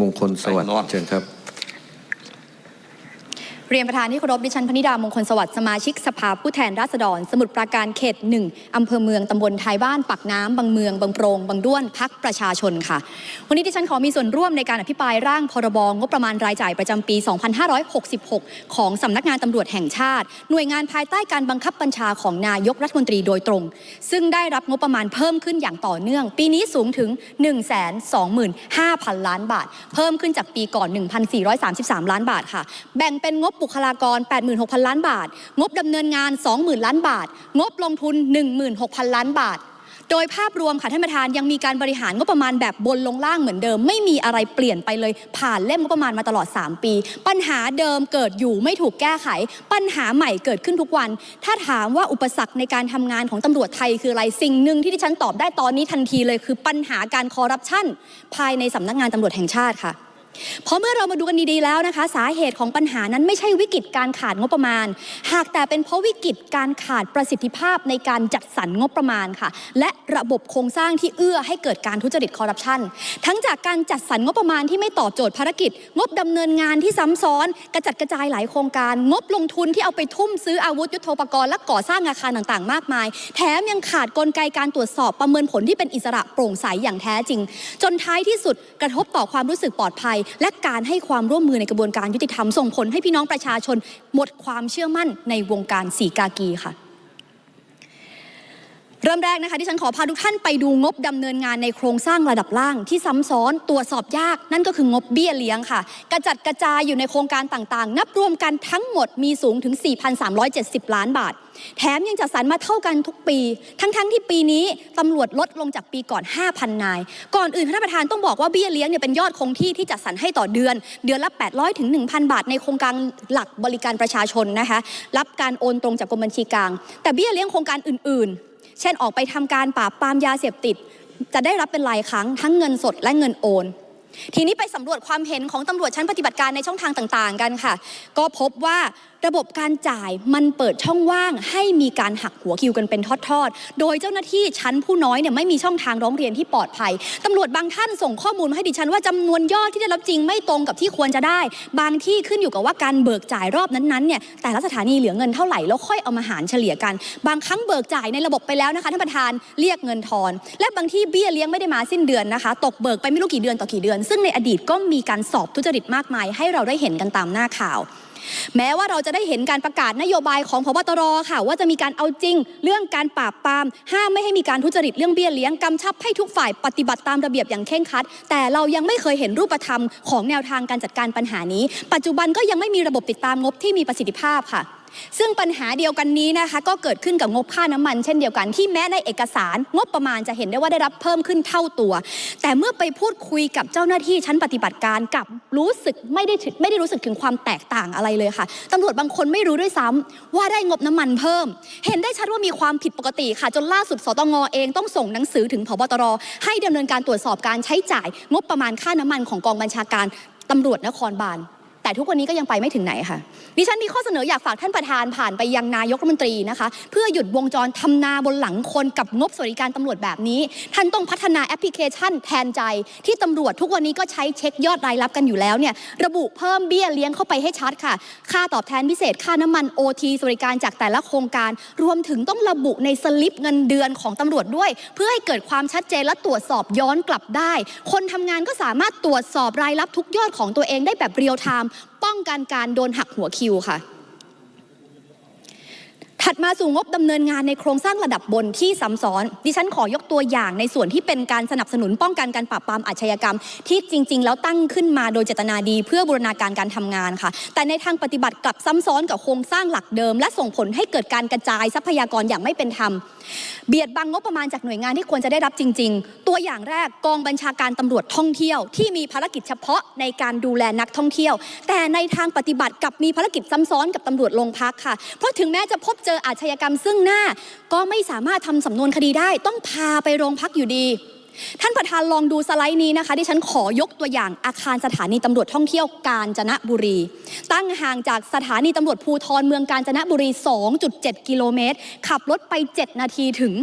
มงคลสวัสดิ์ไปนอนเชิญครับ เรียนประธานที่เคารพดิฉันพนิดามงคลสวัสดิ์สมาชิกสภาผู้แทนราษฎร สมุทรปราการเขตหนึ่งอำเภอเมืองตำบลท้ายบ้านปักน้ำบางเมืองบางโปรงบางด้วนพักประชาชนค่ะ วันนี้ดิฉันขอมีส่วนร่วมในการอภิปรายร่างพรบงบประมาณรายจ่ายประจำปี 2566 ของสำนักงานตำรวจแห่งชาติ หน่วยงานภายใต้การบังคับบัญชาของนายกรัฐมนตรีโดยตรง ซึ่งได้รับงบประมาณเพิ่มขึ้นอย่างต่อเนื่อง ปีนี้สูงถึง 125,000 ล้านบาท เพิ่มขึ้นจากปีก่อน 1,433 ล้านบาทค่ะ แบ่งเป็นงบบุคลากร 86,000 ล้านบาท งบดำเนินงาน 20,000 ล้านบาท งบลงทุน 16,000 ล้านบาท โดยภาพรวมค่ะท่านประธานยังมีการบริหารงบประมาณแบบบนลงล่างเหมือนเดิม ไม่มีอะไรเปลี่ยนไปเลย ผ่านเล่มงบประมาณมาตลอด 3 ปี ปัญหาเดิมเกิดอยู่ไม่ถูกแก้ไข ปัญหาใหม่เกิดขึ้นทุกวัน ถ้าถามว่าอุปสรรคในการทำงานของตำรวจไทยคืออะไรสิ่งหนึ่งที่ดิฉันตอบได้ตอนนี้ทันทีเลย คือปัญหาการคอร์รัปชันภายในสำนักงานตำรวจแห่งชาติค่ะ เพราะเมื่อเรามาดูกันดีๆแล้วนะคะ สาเหตุของปัญหานั้นไม่ใช่วิกฤตการขาดงบประมาณ หากแต่เป็นเพราะวิกฤตการขาดประสิทธิภาพในการจัดสรรงบประมาณค่ะ และระบบโครงสร้างที่เอื้อให้เกิดการทุจริตคอร์รัปชันทั้งจากการจัดสรรงบประมาณที่ไม่ตอบโจทย์ภารกิจ งบดำเนินงานที่ซ้ำซ้อน กระจัดกระจายหลายโครงการ งบลงทุนที่เอาไปทุ่มซื้ออาวุธยุทโธปกรณ์และก่อสร้างอาคารต่างๆ มากมาย แถมยังขาดกลไกการตรวจสอบประเมินผลที่เป็นอิสระโปร่งใสอย่างแท้จริง จนท้ายที่สุดกระทบต่อความรู้สึกปลอดภัยและการให้ความร่วมมือในกระบวนการยุติธรรมส่งผลให้พี่น้องประชาชนหมดความเชื่อมั่นในวงการสีกากีค่ะ เริ่มแรกนะคะที่ฉันขอพาทุกท่านไปดูงบดำเนินงานในโครงสร้างระดับล่างที่ซ้ำซ้อนตรวจสอบยากนั่นก็คืองบเบี้ยเลี้ยงค่ะ กระจัดกระจายอยู่ในโครงการต่างๆ นับรวมกันทั้งหมดมีสูงถึง 4,370 ล้านบาท แถมยังจัดสรรมาเท่ากันทุกปี ทั้งๆที่ปีนี้ตำรวจลดลงจากปีก่อน 5,000 นาย ก่อนอื่นท่านประธานต้องบอกว่าเบี้ยเลี้ยงเนี่ยเป็นยอดคงที่ที่จัดสรรให้ต่อเดือน เดือนละ 800ถึง1,000 บาท ในโครงการหลักบริการประชาชนนะคะรับการโอนตรงจากกรมบัญชีกลาง แต่เบี้ยเลี้ยงโครงการอื่น ๆ เช่นออกไปทำการปราบปรามยาเสพติด จะได้รับเป็นรายครั้งทั้งเงินสดและเงินโอน ทีนี้ไปสำรวจความเห็นของตำรวจชั้นปฏิบัติการในช่องทางต่าง ๆ กันค่ะ ก็พบว่าระบบการจ่ายมันเปิดช่องว่าง ให้มีการหักหัวคิวกันเป็นทอดๆ โดยเจ้าหน้าที่ชั้นผู้น้อยเนี่ยไม่มีช่องทางร้องเรียนที่ปลอดภัยตำรวจบางท่านส่งข้อมูลมาให้ดิฉันว่าจำนวนยอดที่ได้รับจริงไม่ตรงกับที่ควรจะได้ บางที่ขึ้นอยู่กับว่าการเบิกจ่ายรอบนั้นๆเนี่ยแต่ละสถานีเหลือเงินเท่าไหร่แล้วค่อยเอามาหารเฉลี่ยกัน บางครั้งเบิกจ่ายในระบบไปแล้วนะคะท่านประธานเรียกเงินทอน และบางที่เบี้ยเลี้ยงไม่ได้มาสิ้นเดือนนะคะ ตกเบิกไปไม่รู้กี่เดือนต่อกี่เดือน ซึ่งในอดีตก็มีการสอบทุจริตมากมาย ให้เราได้เห็นกันตามหน้าข่าว แม้ว่าเราจะได้เห็นการประกาศนโยบายของพบตรค่ะ ว่าจะมีการเอาจริง เรื่องการปราบปราม ห้ามไม่ให้มีการทุจริตเรื่องเบี้ยเลี้ยงกำชับให้ทุกฝ่ายปฏิบัติตามระเบียบอย่างเคร่งครัด แต่เรายังไม่เคยเห็นรูปธรรมของแนวทางการจัดการปัญหานี้ ปัจจุบันก็ยังไม่มีระบบติดตามงบที่มีประสิทธิภาพค่ะ ซึ่งปัญหาเดียวกันนี้นะคะก็เกิดขึ้นกับงบค่าน้ำมัน เช่นเดียวกันที่แม้ในเอกสารงบประมาณจะเห็นได้ว่าได้รับเพิ่มขึ้นเท่าตัว แต่เมื่อไปพูดคุยกับเจ้าหน้าที่ชั้นปฏิบัติการกลับรู้สึกไม่ได้ไม่ได้รู้สึกถึงความแตกต่างอะไรเลยค่ะตำรวจบางคนไม่รู้ด้วยซ้ำว่าได้งบน้ำมันเพิ่ม เห็นได้ชัดว่ามีความผิดปกติค่ะ จนล่าสุดสตงเองต้องส่งหนังสือถึงพบตรให้ดำเนินการตรวจสอบการใช้จ่าย งบประมาณค่าน้ำมันของกองบัญชาการตำรวจนครบาล แต่ทุกวันนี้ก็ยังไปไม่ถึงไหนค่ะ ดิฉันมีข้อเสนออยากฝากท่านประธานผ่านไปยังนายกรัฐมนตรีนะคะ เพื่อหยุดวงจรทำนาบนหลังคนกับงบสวัสดิการตำรวจแบบนี้ ท่านต้องพัฒนาแอปพลิเคชันแทนใจ ที่ตำรวจทุกวันนี้ก็ใช้เช็คยอดรายรับกันอยู่แล้วเนี่ยระบุเพิ่มเบี้ยเลี้ยงเข้าไปให้ชัดค่ะ ค่าตอบแทนพิเศษค่าน้ำมัน OT สวัสดิการจากแต่ละโครงการ รวมถึงต้องระบุในสลิปเงินเดือนของตำรวจด้วย เพื่อให้เกิดความชัดเจนและตรวจสอบย้อนกลับได้ คนทำงานก็สามารถตรวจสอบรายรับทุกยอดของตัวเองได้แบบเรียลไทม์ป้องกันการโดนหักหัวคิวค่ะ ถัดมาสู่งบดำเนินงานในโครงสร้างระดับบนที่ซ้ำซ้อน ดิฉันขอยกตัวอย่างในส่วนที่เป็นการสนับสนุนป้องกันการปราบปรามอาชญากรรม ที่จริง ๆ แล้วตั้งขึ้นมาโดยเจตนาดีเพื่อบูรณาการการทำงานค่ะ แต่ในทางปฏิบัติกลับซ้ำซ้อนกับโครงสร้างหลักเดิม และส่งผลให้เกิดการกระจายทรัพยากรอย่างไม่เป็นธรรม เบียดบังงบประมาณจากหน่วยงานที่ควรจะได้รับจริง ๆ ตัวอย่างแรกกองบัญชาการตำรวจท่องเที่ยว ที่มีภารกิจเฉพาะในการดูแลนักท่องเที่ยว แต่ในทางปฏิบัติกลับมีภารกิจซ้ำซ้อนกับตำรวจโรงพักค่ะ เพราะถึงแม้จะพบเจออาชญากรรมซึ่งหน้า ก็ไม่สามารถทำสำนวนคดีได้ ต้องพาไปโรงพักอยู่ดี ท่านประธานลองดูสไลด์นี้นะคะ ที่ฉันขอยกตัวอย่างอาคารสถานีตำรวจท่องเที่ยวกาญจนบุรี ตั้งห่างจากสถานีตำรวจภูทรเมืองกาญจนบุรี 2.7 กิโลเมตร ขับรถไป 7 นาทีถึง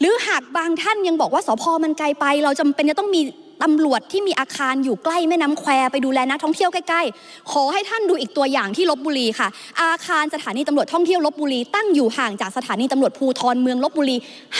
หรือหากบางท่านยังบอกว่าสพมันไกลไป เราจำเป็นจะต้องมี ตำรวจที่มีอาคารอยู่ใกล้แม่น้ำแควไปดูแลนักท่องเที่ยวใกล้ๆ ขอให้ท่านดูอีกตัวอย่างที่ลบบุรีค่ะ อาคารสถานีตำรวจท่องเที่ยวลบบุรี ตั้งอยู่ห่างจากสถานีตำรวจภูทรเมืองลบบุรี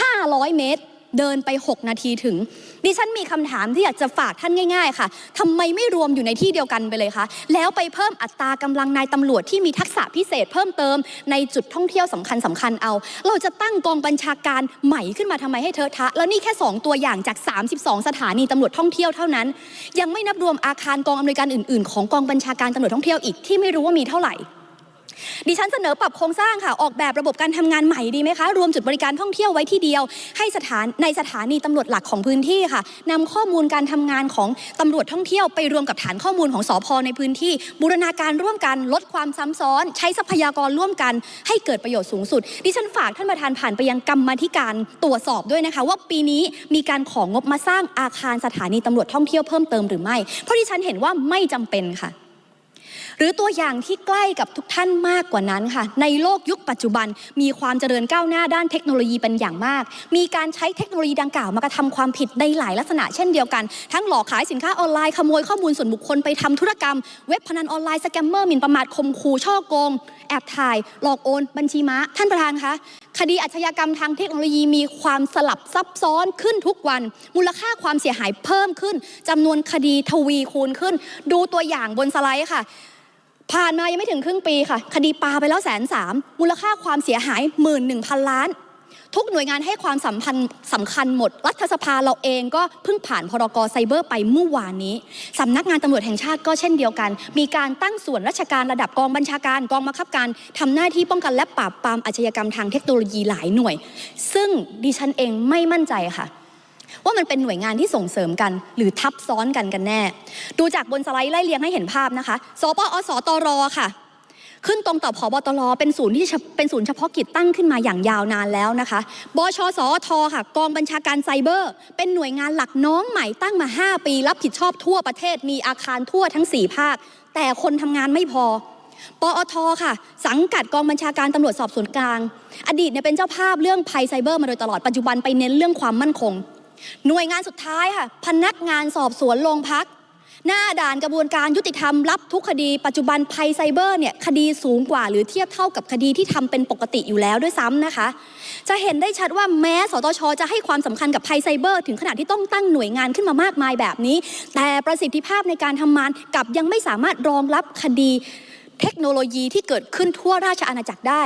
500 เมตร เดินไป 6 นาทีถึง ดิฉันมีคำถามที่อยากจะฝากท่านง่าย ๆ ค่ะทำไมไม่รวมอยู่ในที่เดียวกันไปเลยคะ แล้วไปเพิ่มอัตรากำลังนายตำรวจที่มีทักษะพิเศษเพิ่มเติมในจุดท่องเที่ยวสำคัญสำคัญเอา เราจะตั้งกองบัญชาการใหม่ขึ้นมาทำไมให้เทอทะ แล้วนี่แค่ 2 ตัวอย่างจาก 32 สถานีตำรวจท่องเที่ยวเท่านั้น ยังไม่นับรวมอาคารกองอำนวยการอื่น ๆ ของกองบัญชาการตำรวจท่องเที่ยวอีกที่ไม่รู้ว่ามีเท่าไหร่ ดิฉันเสนอปรับโครงสร้างค่ะ ออกแบบระบบการทำงานใหม่ดีไหมคะ รวมจุดบริการท่องเที่ยวไว้ที่เดียว ให้สถานในสถานีตำรวจหลักของพื้นที่ค่ะนำข้อมูลการทำงานของตำรวจท่องเที่ยวไปรวมกับฐานข้อมูลของสอพในพื้นที่ บูรณาการร่วมกันลดความซ้ำซ้อน ใช้ทรัพยากรร่วมกัน ให้เกิดประโยชน์สูงสุด ดิฉันฝากท่านประธานผ่านไปยังกรรมธิการตรวจสอบด้วยนะคะ ว่าปีนี้มีการของงบมาสร้างอาคารสถานีตำรวจท่องเที่ยวเพิ่มเติมหรือไม่ เพราะดิฉันเห็นว่าไม่จำเป็นค่ะ หรือตัวอย่างที่ใกล้กับทุกท่านมากกว่านั้นค่ะ ในโลกยุคปัจจุบัน มีความเจริญก้าวหน้าด้านเทคโนโลยีเป็นอย่างมาก มีการใช้เทคโนโลยีดังกล่าวมากระทำความผิดในหลายลักษณะเช่นเดียวกัน ทั้งหลอกขายสินค้าออนไลน์ขโมยข้อมูลส่วนบุคคลไปทำธุรกรรม เว็บพนันออนไลน์สแกมเมอร์หมิ่นประมาทคมคู่ช่อโกง แอบถ่าย หลอกโอน บัญชีม้า ท่านประธานคะคดีอาชญากรรมทางเทคโนโลยีมีความสลับซับซ้อนขึ้นทุกวัน มูลค่าความเสียหายเพิ่มขึ้นจำนวนคดีทวีคูณขึ้น ดูตัวอย่างบนสไลด์ค่ะ ผ่านมายังไม่ถึงครึ่งปีค่ะ คดีปลาไปแล้วแสนสามมูลค่าความเสียหายหมื่นหนึ่งพันล้าน ทุกหน่วยงานให้ความสัมพันธ์สำคัญหมด รัฐสภาเราเองก็เพิ่งผ่านพรกไซเบอร์ไปเมื่อวานนี้สำนักงานตำรวจแห่งชาติก็เช่นเดียวกัน มีการตั้งส่วนราชการระดับกองบัญชาการกองบังคับการทำหน้าที่ป้องกันและปราบปรามอาชญากรรมทางเทคโนโลยีหลายหน่วย ซึ่งดิฉันเองไม่มั่นใจค่ะ ว่ามันเป็นหน่วยงานที่ส่งเสริมกัน หรือทับซ้อนกันกันแน่ ดูจากบนสไลด์ไล่เรียงให้เห็นภาพนะคะสปอสตรค่ะ ขึ้นตรงต่อพบตรเป็นศูนย์ที่เป็นศูนย์เฉพาะกิจตั้งขึ้นมาอย่างยาวนานแล้วนะคะบชสอทค่ะ กองบัญชาการไซเบอร์ เป็นหน่วยงานหลักน้องใหม่ตั้งมา 5 ปี รับผิดชอบทั่วประเทศมีอาคารทั่วทั้ง 4 ภาค แต่คนทำงานไม่พอปอทค่ะ สังกัดกองบัญชาการตำรวจสอบสวนกลาง อดีตเนี่ยเป็นเจ้าภาพเรื่องภัยไซเบอร์มาโดยตลอดปัจจุบันไปเน้นเรื่องความมั่นคง หน่วยงานสุดท้ายค่ะ พนักงานสอบสวนโรงพัก หน้าด่านกระบวนการยุติธรรมรับทุกคดี ปัจจุบันภัยไซเบอร์เนี่ยคดีสูงกว่า หรือเทียบเท่ากับคดีที่ทำเป็นปกติอยู่แล้วด้วยซ้ำนะคะ จะเห็นได้ชัดว่าแม้สตชจะให้ความสำคัญกับภัยไซเบอร์ ถึงขนาดที่ต้องตั้งหน่วยงานขึ้นมามากมายแบบนี้ แต่ประสิทธิภาพในการทำงานกับยังไม่สามารถรองรับคดีเทคโนโลยีที่เกิดขึ้นทั่วราชอาณาจักรได้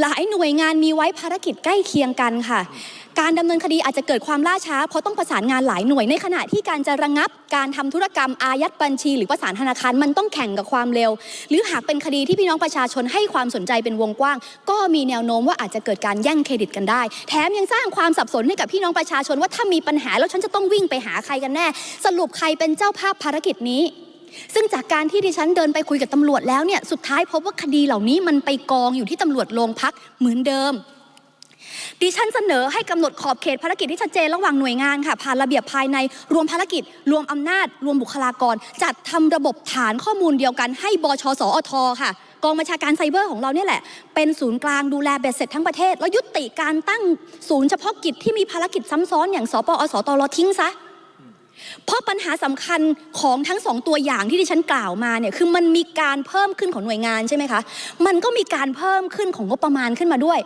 หลายหน่วยงานมีไว้ภารกิจใกล้เคียงกันค่ะ การดำเนินคดีอาจจะเกิดความล่าช้า เพราะต้องประสานงานหลายหน่วยในขณะที่การจะระงับ การทำธุรกรรมอายัดบัญชี หรือประสานธนาคารมันต้องแข่งกับความเร็ว หรือหากเป็นคดีที่พี่น้องประชาชนให้ความสนใจเป็นวงกว้าง ก็มีแนวโน้มว่าอาจจะเกิดการแย่งเครดิตกันได้ แถมยังสร้างความสับสนให้กับพี่น้องประชาชนว่าถ้ามีปัญหาแล้วฉันจะต้องวิ่งไปหาใครกันแน่ สรุปใครเป็นเจ้าภาพภารกิจนี้ ซึ่งจากการที่ดิฉันเดินไปคุยกับตำรวจแล้วเนี่ยสุดท้ายพบว่าคดีเหล่านี้มันไปกองอยู่ที่ตำรวจโรงพักเหมือนเดิมดิฉันเสนอให้กำหนดขอบเขตภารกิจที่ชัดเจนระหว่างหน่วยงานค่ะผ่านระเบียบภายในรวมภารกิจ รวมอำนาจ รวมบุคลากร จัดทำระบบฐานข้อมูลเดียวกันให้บชสอทค่ะ กองบัญชาการไซเบอร์ของเราเนี่ยแหละ เป็นศูนย์กลางดูแลเบ็ดเสร็จทั้งประเทศ แล้วยุติการตั้งศูนย์เฉพาะกิจที่มีภารกิจซ้ำซ้อนอย่างสปอสตรทิ้งซะ เพราะปัญหาสำคัญของทั้งสองตัวอย่างที่ดิฉันกล่าวมาเนี่ยคือมันมีการเพิ่มขึ้นของหน่วยงานใช่ไหมคะ มันก็มีการเพิ่มขึ้นของงบประมาณขึ้นมาด้วย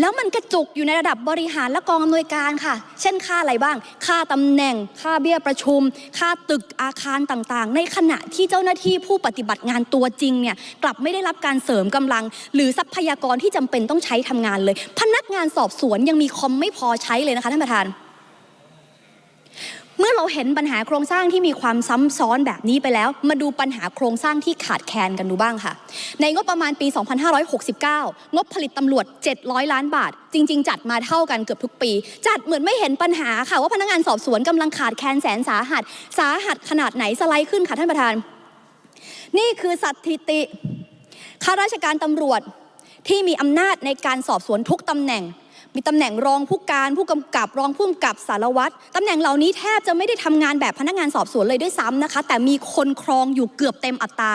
แล้วมันกระจุกอยู่ในระดับบริหารและกองอำนวยการค่ะ เช่นค่าอะไรบ้าง ค่าตำแหน่ง ค่าเบี้ยประชุม ค่าตึกอาคารต่างๆ ในขณะที่เจ้าหน้าที่ผู้ปฏิบัติงานตัวจริงเนี่ยกลับไม่ได้รับการเสริมกำลัง หรือทรัพยากรที่จำเป็นต้องใช้ทำงานเลย พนักงานสอบสวนยังมีคอมไม่พอใช้เลยนะคะท่านประธาน เมื่อเราเห็นปัญหาโครงสร้างที่มีความซ้ำซ้อนแบบนี้ไปแล้ว มาดูปัญหาโครงสร้างที่ขาดแคลนกันดูบ้างค่ะ ในงบประมาณปี 2569 งบผลิตตำรวจ 700 ล้านบาท จริง ๆ จัดมาเท่ากันเกือบทุกปี จัดเหมือนไม่เห็นปัญหาค่ะ ว่าพนักงานสอบสวนกำลังขาดแคลนแสนสาหัส สาหัสขนาดไหนสไลด์ขึ้นค่ะท่านประธาน นี่คือสถิติข้าราชการตำรวจที่มีอำนาจในการสอบสวนทุกตำแหน่ง มีตำแหน่งรองผู้การผู้กำกับรองผู้กำกับสารวัตรตำแหน่งเหล่านี้แทบจะไม่ได้ทำงานแบบพนักงานสอบสวนเลยด้วยซ้ำนะคะ แต่มีคนครองอยู่เกือบเต็มอัตรา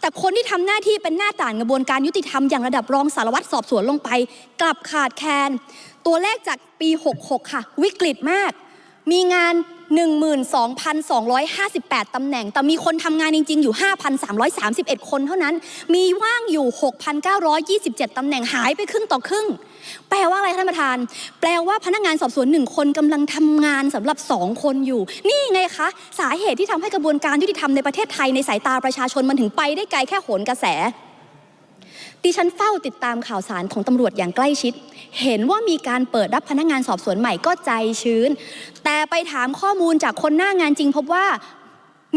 แต่คนที่ทำหน้าที่เป็นหน้าต่านกระบวนการยุติธรรมอย่างระดับรองสารวัตรสอบสวนลงไป กลับขาดแคลนตัวเลขจากปี 66 ค่ะ วิกฤตมาก มีงาน 12,258 ตำแหน่ง แต่มีคนทำงานจริง ๆ อยู่ 5,331 คนเท่านั้น มีว่างอยู่ 6,927 ตำแหน่งหายไปครึ่งต่อครึ่ง แปลว่าอะไรท่านประธาน แปลว่าพนักงานสอบสวนหนึ่งคนกำลังทำงานสำหรับสองคนอยู่ นี่ไงคะ สาเหตุที่ทำให้กระบวนการยุติธรรมในประเทศไทยในสายตาประชาชนมันถึงไปได้ไกลแค่โหนกระแส ดิฉันเฝ้าติดตามข่าวสารของตำรวจอย่างใกล้ชิด เห็นว่ามีการเปิดรับพนักงานสอบสวนใหม่ก็ใจชื้น แต่ไปถามข้อมูลจากคนหน้างานจริง พบว่า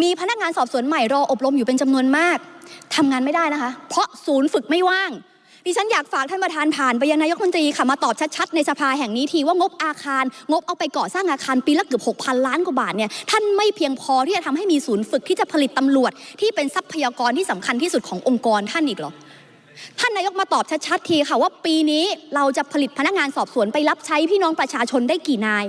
มีพนักงานสอบสวนใหม่รออบรมอยู่เป็นจำนวนมากทำงานไม่ได้นะคะ เพราะศูนย์ฝึกไม่ว่างดิฉันอยากฝากท่านประธานผ่านไปยังนายกมนตรีค่ะมาตอบชัดๆในสภาแห่งนี้ทีว่างบอาคาร งบเอาไปก่อสร้างอาคารปีละเกือบ6,000 ล้านกว่าบาทเนี่ยท่านไม่เพียงพอที่จะทำให้มีศูนย์ฝึกที่จะผลิตตำรวจ ที่เป็นทรัพยากรที่สำคัญที่สุดขององค์กรท่านอีกหรอ ท่านนายกมาตอบชัดๆทีค่ะว่าปีนี้เราจะผลิตพนักงานสอบสวนไปรับใช้พี่น้องประชาชนได้กี่นาย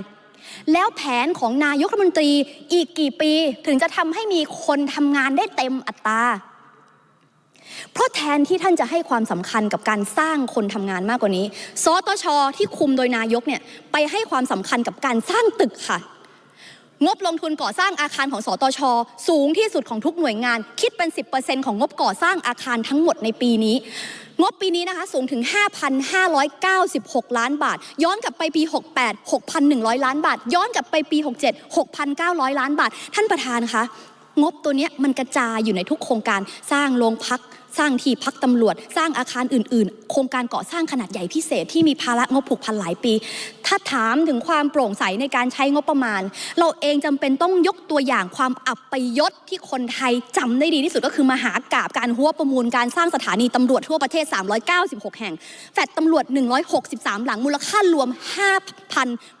แล้วแผนของนายกรัฐมนตรีอีกกี่ปีถึงจะทำให้มีคนทำงานได้เต็มอัตราเพราะแทนที่ท่านจะให้ความสำคัญกับการสร้างคนทำงานมากกว่านี้ สตชที่คุมโดยนายกเนี่ยไปให้ความสำคัญกับการสร้างตึกค่ะ งบลงทุนก่อสร้างอาคารของสตช สูงที่สุดของทุกหน่วยงาน คิดเป็น 10%ของงบก่อสร้างอาคารทั้งหมดในปีนี้ งบปีนี้นะคะสูงถึง 5,596 ล้านบาท ย้อนกลับไปปี 68 6,100 ล้านบาท ย้อนกลับไปปี 67 6,900 ล้านบาท ท่านประธานคะงบตัวนี้มันกระจายอยู่ในทุกโครงการสร้างโรงพัก สร้างที่พักตำรวจ สร้างอาคารอื่น ๆ โครงการก่อสร้างขนาดใหญ่พิเศษที่มีภาระงบผูกพันหลายปี ถ้าถามถึงความโปร่งใสในการใช้งบประมาณ เราเองจำเป็นต้องยกตัวอย่างความอับไปยศที่คนไทยจำได้ดีที่สุดก็คือมหากาบการหัวประมูลการสร้างสถานีตำรวจทั่วประเทศ 396 แห่ง แฟดตำรวจ 163 หลังมูลค่ารวม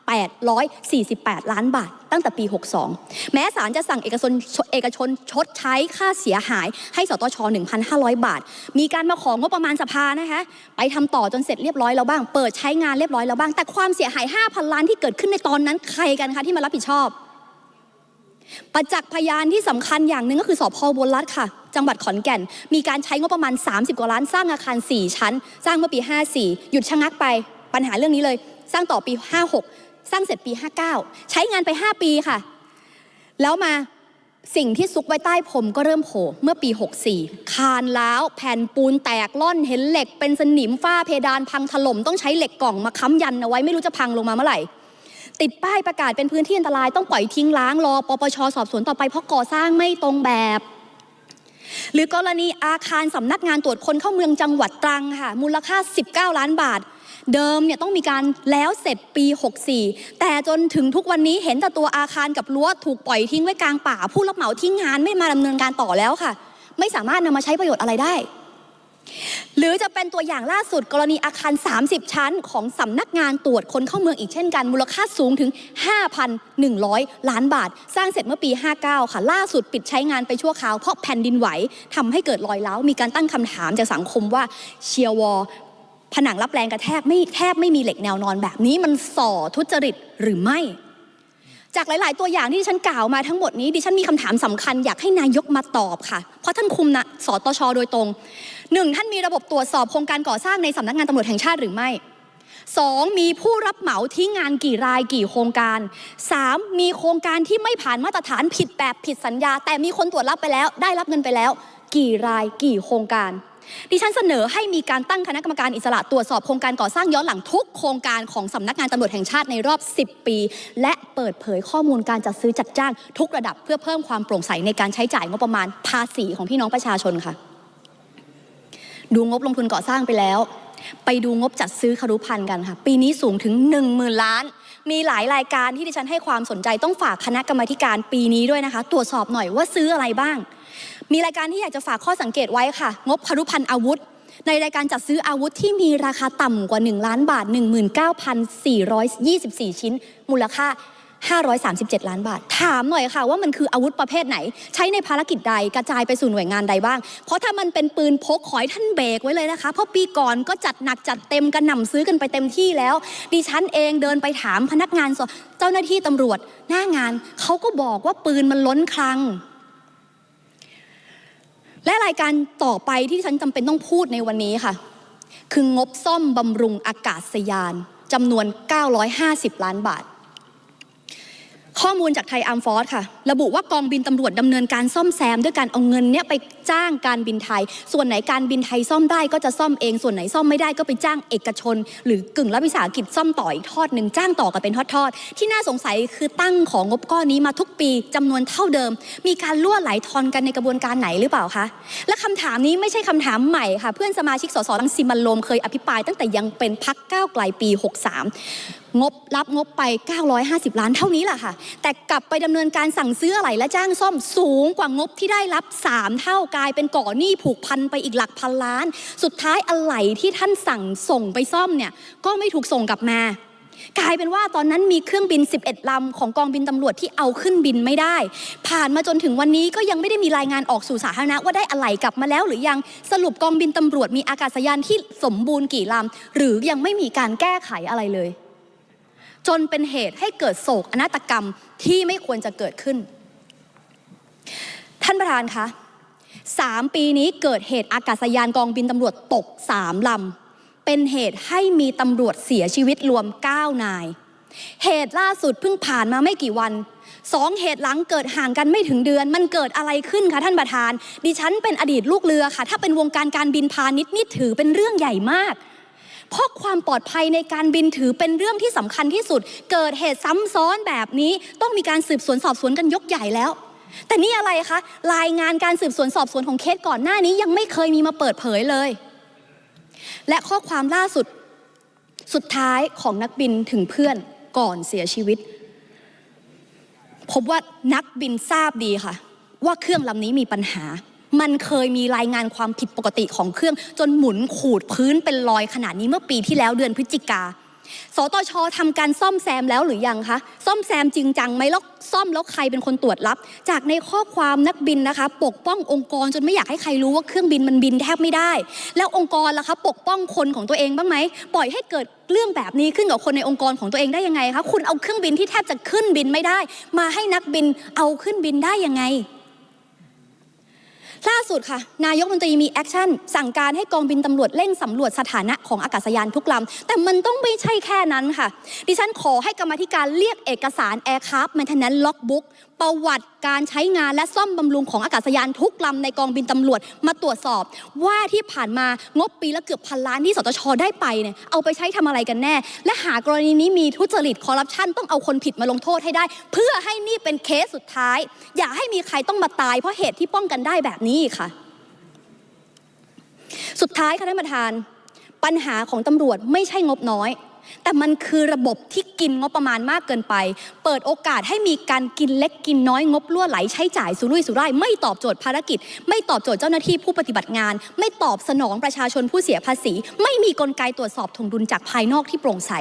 848 ล้านบาท ตั้งแต่ปี 62 แม้ศาลจะสั่งเอกชนเอกชนชดใช้ค่าเสียหายให้สตช 1,500 บาท มีการมาของงบประมาณสภานะคะ ไปทำต่อจนเสร็จเรียบร้อยแล้วบ้าง เปิดใช้งานเรียบร้อยแล้วบ้าง แต่ความเสียหาย 5,000 ล้านที่เกิดขึ้นในตอนนั้นใครกันคะที่มารับผิดชอบ ประจักษ์พยานที่สำคัญอย่างหนึ่งก็คือสพบนรัฐค่ะจังหวัดขอนแก่น มีการใช้งบประมาณ 30 กว่าล้านสร้างอาคาร 4 ชั้น สร้างเมื่อปี 54 หยุดชะงักไป ปัญหาเรื่องนี้เลย สร้างต่อปี 56 สร้างเสร็จปี 59 ใช้งานไป 5 ปีค่ะ แล้วมาสิ่งที่ซุกไว้ใต้ผมก็เริ่มโผล่เมื่อปี 64 คานล้าว แผ่นปูนแตกล่อนเห็นเหล็ก เป็นสนิมฝ้าเพดานพังถล่มต้องใช้เหล็กกล่องมาค้ำยันเอาไว้ไม่รู้จะพังลงมาเมื่อไหร่ ติดป้ายประกาศเป็นพื้นที่อันตรายต้องปล่อยทิ้งล้างรอปปชสอบสวนต่อไปเพราะก่อสร้างไม่ตรงแบบ หรือกรณีอาคารสำนักงานตรวจคนเข้าเมืองจังหวัดตรังค่ะ มูลค่า 19 ล้านบาท เดิมเนี่ยต้องมีการแล้วเสร็จปี 64 แต่จนถึงทุกวันนี้เห็นแต่ตัวอาคารกับรั้วถูกปล่อยทิ้งไว้กลางป่า ผู้รับเหมาทิ้งงานไม่มาดำเนินการต่อแล้วค่ะ ไม่สามารถนำมาใช้ประโยชน์อะไรได้ หรือจะเป็นตัวอย่างล่าสุดกรณีอาคาร 30 ชั้น ของสำนักงานตรวจคนเข้าเมืองอีกเช่นกัน มูลค่าสูงถึง 5,100 ล้านบาท สร้างเสร็จเมื่อปี 59 ค่ะ ล่าสุดปิดใช้งานไปชั่วคราวเพราะแผ่นดินไหวทำให้เกิดรอยร้า มีการตั้งคำถามจากสังคมว่าเชียร์วอลผนังรับแรงกระแทกไม่แทบไม่มีเหล็กแนวนอนแบบนี้มันส่อทุจริตหรือไม่ จากหลาย ๆ ตัวอย่างที่ดิฉันกล่าวมาทั้งหมดนี้ดิฉันมีคำถามสำคัญอยากให้นายกมาตอบค่ะ เพราะท่านคุมนะสตชโดยตรงหนึ่งท่านมีระบบตรวจสอบโครงการก่อสร้างในสำนักงานตำรวจแห่งชาติหรือไม่สองมีผู้รับเหมาทิ้งงานกี่รายกี่โครงการสามมีโครงการที่ไม่ผ่านมาตรฐานผิดแบบผิดสัญญา แต่มีคนตรวจรับไปแล้ว ได้รับเงินไปแล้ว กี่รายกี่โครงการ ดิฉันเสนอให้มีการตั้งคณะกรรมการอิสระตรวจสอบโครงการก่อสร้างย้อนหลังทุกโครงการของสำนักงานตำรวจแห่งชาติในรอบ 10 ปี และเปิดเผยข้อมูลการจัดซื้อจัดจ้าง ทุกระดับเพื่อเพิ่มความโปร่งใสในการใช้จ่ายงบประมาณภาษีของพี่น้องประชาชนค่ะ ดูงบลงทุนก่อสร้างไปแล้ว ไปดูงบจัดซื้อคารุพันธ์กันค่ะ ปีนี้สูงถึง 1 0,000 ล้าน มีหลายรายการที่ดิฉันให้ความสนใจต้องฝากคณะกรรมการปีนี้ด้วยนะคะ ตรวจสอบหน่อยว่าซื้ออะไรบ้าง มีรายการที่อยากจะฝากข้อสังเกตไว้ค่ะ งบคารุพันธ์อาวุธ ในรายการจัดซื้ออาวุธที่มีราคาต่ำกว่า 1 ล้านบาท 19,424 ชิ้น มูลค่า537 ล้านบาท ถามหน่อยค่ะว่ามันคืออาวุธประเภทไหน ใช้ในภารกิจใดกระจายไปสู่หน่วยงานใดบ้าง เพราะถ้ามันเป็นปืนพกขอให้ท่านเบรกไว้เลยนะคะ เพราะปีก่อนก็จัดหนักจัดเต็มกันหน่ำซื้อกันไปเต็มที่แล้ว ดิฉันเองเดินไปถามพนักงานสอบเจ้าหน้าที่ตำรวจหน้างานเขาก็บอกว่าปืนมันล้นคลัง และรายการต่อไปที่ฉันจำเป็นต้องพูดในวันนี้ค่ะ คืองบซ่อมบำรุงอากาศยานจำนวน 950 ล้านบาท ข้อมูลจากไทยอาร์มฟอร์สค่ะ ระบุว่ากองบินตำรวจดำเนินการซ่อมแซม ด้วยการเอาเงินเนี้ยไปจ้างการบินไทย ส่วนไหนการบินไทยซ่อมได้ก็จะซ่อมเอง ส่วนไหนซ่อมไม่ได้ก็ไปจ้างเอกชน หรือกึ่งรัฐวิสาหกิจซ่อมต่ออีกทอดหนึ่งจ้างต่อกันเป็นทอดๆที่น่าสงสัยคือตั้งของงบก้อนนี้มาทุกปีจำนวนเท่าเดิม มีการล่วไหลทอนกันในกระบวนการไหนหรือเปล่าคะและคำถามนี้ไม่ใช่คำถามใหม่ค่ะ เพื่อนสมาชิกสสรังสิมันโรมเคยอภิปรายตั้งแต่ยังเป็นพักก้าวไกลปี 63 งบรับงบไป 950 ล้านเท่านี้แหละค่ะ แต่กลับไปดำเนินการสั่งซื้ออะไรและจ้างซ่อมสูงกว่างบที่ได้รับ 3 เท่ากลายเป็นก่อหนี้ผูกพันไปอีกหลักพันล้าน สุดท้ายอะไหล่ที่ท่านสั่งส่งไปซ่อมเนี่ยก็ไม่ถูกส่งกลับมากลายเป็นว่าตอนนั้นมีเครื่องบิน 11 ลำของกองบินตำรวจที่เอาขึ้นบินไม่ได้ ผ่านมาจนถึงวันนี้ก็ยังไม่ได้มีรายงานออกสู่สาธารณะว่าได้อะไหล่กลับมาแล้วหรือยังสรุปกองบินตำรวจมีอากาศยานที่สมบูรณ์กี่ลำหรือยังไม่มีการแก้ไขอะไรเลย จนเป็นเหตุให้เกิดโศกอนาตกรรมที่ไม่ควรจะเกิดขึ้น ท่านประธานคะสามปีนี้เกิดเหตุอากาศยานกองบินตำรวจตกสามลำ เป็นเหตุให้มีตำรวจเสียชีวิตรวม 9 นาย เหตุล่าสุดเพิ่งผ่านมาไม่กี่วันสองเหตุหลังเกิดห่างกันไม่ถึงเดือน มันเกิดอะไรขึ้นคะท่านประธาน ดิฉันเป็นอดีตลูกเรือค่ะ ถ้าเป็นวงการการบินพาณิชย์นี่ถือเป็นเรื่องใหญ่มาก เพราะความปลอดภัยในการบินถือเป็นเรื่องที่สำคัญที่สุด เกิดเหตุซ้ำซ้อนแบบนี้ต้องมีการสืบสวนสอบสวนกันยกใหญ่แล้ว แต่นี่อะไรคะ รายงานการสืบสวนสอบสวนของเคสก่อนหน้านี้ยังไม่เคยมีมาเปิดเผยเลย และข้อความล่าสุดสุดท้ายของนักบินถึงเพื่อนก่อนเสียชีวิต พบว่านักบินทราบดีค่ะ ว่าเครื่องลำนี้มีปัญหา มันเคยมีรายงานความผิดปกติของเครื่อง จนหมุนขูดพื้นเป็นรอยขนาดนี้เมื่อปีที่แล้วเดือนพฤศจิกา สตชทำการซ่อมแซมแล้วหรือยังคะ ซ่อมแซมจริงจังไหมแล้วซ่อมแล้วใครเป็นคนตรวจรับ จากในข้อความนักบินนะคะ ปกป้ององค์กรจนไม่อยากให้ใครรู้ว่าเครื่องบินมันบินแทบไม่ได้ แล้วองค์กรล่ะคะปกป้องคนของตัวเองบ้างไหมปล่อยให้เกิดเรื่องแบบนี้ขึ้นกับคนในองค์กรของตัวเองได้ยังไงคะคุณเอาเครื่องบินที่แทบจะขึ้นบินไม่ได้ มาให้นักบินเอาขึ้นบินได้ยังไง ล่าสุดค่ะ นายกมนตรีมีแอคชั่น สั่งการให้กองบินตำรวจเร่งสำรวจสถานะของอากาศยานทุกลำ แต่มันต้องไม่ใช่แค่นั้นค่ะ ดิฉันขอให้กรรมธิการเรียกเอกสาร Aircraft Maintenance Logbook ประวัติการใช้งานและซ่อมบำรุงของอากาศยานทุกลำในกองบินตำรวจมาตรวจสอบ ว่าที่ผ่านมางบปีละเกือบพันล้านที่สตชได้ไปเนี่ยเอาไปใช้ทำอะไรกันแน่ และหากรณีนี้มีทุจริตคอร์รัปชันต้องเอาคนผิดมาลงโทษให้ได้ เพื่อให้นี่เป็นเคสสุดท้าย อย่าให้มีใครต้องมาตายเพราะเหตุที่ป้องกันได้แบบนี้ค่ะ สุดท้ายค่ะท่านประธาน ปัญหาของตำรวจไม่ใช่งบน้อย แต่มันคือระบบที่กินงบประมาณมากเกินไป เปิดโอกาสให้มีการกินเล็กกินน้อยงบล่วไหลใช้จ่ายสุรุ่ยสุร่ายไม่ตอบโจทย์ภารกิจ ไม่ตอบโจทย์เจ้าหน้าที่ผู้ปฏิบัติงาน ไม่ตอบสนองประชาชนผู้เสียภาษี ไม่มีกลไกตรวจสอบถงดุลจากภายนอกที่โปร่งใส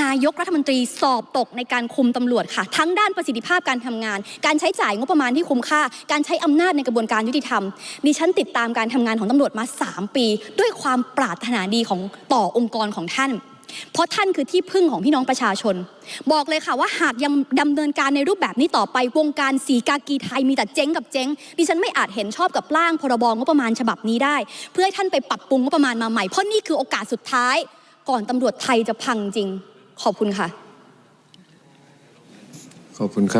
นายกรัฐมนตรีสอบตกในการคุมตำรวจค่ะ ทั้งด้านประสิทธิภาพการทำงาน การใช้จ่ายงบประมาณที่คุ้มค่า การใช้อำนาจในกระบวนการยุติธรรมดิฉันติดตามการทำงานของตำรวจมา 3 ปี ด้วยความปรารถนาดีของต่อองค์กรของท่าน เพราะท่านคือที่พึ่งของพี่น้องประชาชน บอกเลยค่ะว่าหากยังดำเนินการในรูปแบบนี้ต่อไปวงการสีกากีไทยมีแต่เจ๊งกับเจ๊งดิฉันไม่อาจเห็นชอบกับร่างพรบงบประมาณฉบับนี้ได้ เพื่อให้ท่านไปปรับปรุงงบประมาณมาใหม่เพราะนี่คือโอกาสสุดท้าย ก่อนตำรวจไทยจะพังจริง ขอบคุณค่ะ ขอบคุณครับ